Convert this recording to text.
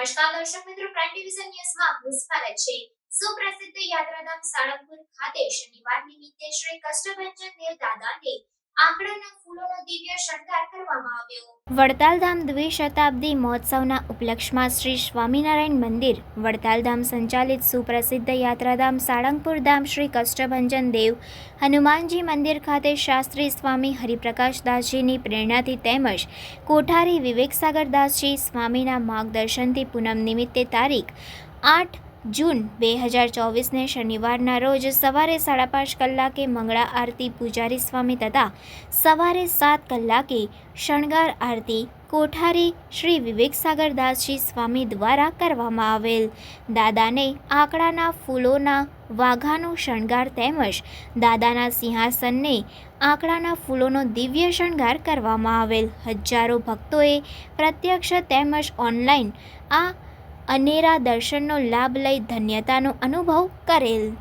દર્શક મિત્રો prime division ન્યૂઝમાં આપનું સ્વાગત છે. સુપ્રસિદ્ધ યાત્રાધામ સાળંગપુર ખાતે શનિવાર નિમિત્તે શ્રી કષ્ટભંજન દેવ દાદાને શણગાર કરવામાં આવ્યો વડતાલધામ દ્વિશતાબ્દી મહોત્સવના ઉપલક્ષમાં શ્રી સ્વામિનારાયણ મંદિર, વડતાલધામ સંચાલિત સુપ્રસિદ્ધ યાત્રાધામ સાળંગપુર ધામ શ્રી કષ્ટભંજન દેવ, હનુમાનજી મંદિર ખાતે શાસ્ત્રી સ્વામી હરિપ્રકાશદાસજીની પ્રેરણાથી તેમજ કોઠારી વિવેકસાગરદાસજી સ્વામીના માર્ગદર્શનથી પૂનમ નિમિત્તે તારીખ આઠ જૂન બે હજાર ચોવીસને શનિવારના રોજ સવારે સાડા પાંચ કલાકે મંગળા આરતી પૂજારી સ્વામી તથા સવારે સાત કલાકે શણગાર આરતી કોઠારી શ્રી વિવેકસાગરદાસજી સ્વામી દ્વારા કરવામાં આવેલ. દાદાને આંકડાના ફૂલોના વાઘાનો શણગાર તેમજ દાદાના સિંહાસનને આંકડાના ફૂલોનો દિવ્ય શણગાર કરવામાં આવેલ. હજારો ભક્તોએ પ્રત્યક્ષ તેમજ ઓનલાઈન આ અનેરા દર્શનનો લાભ લઈ ધન્યતાનો અનુભવ કરેલ.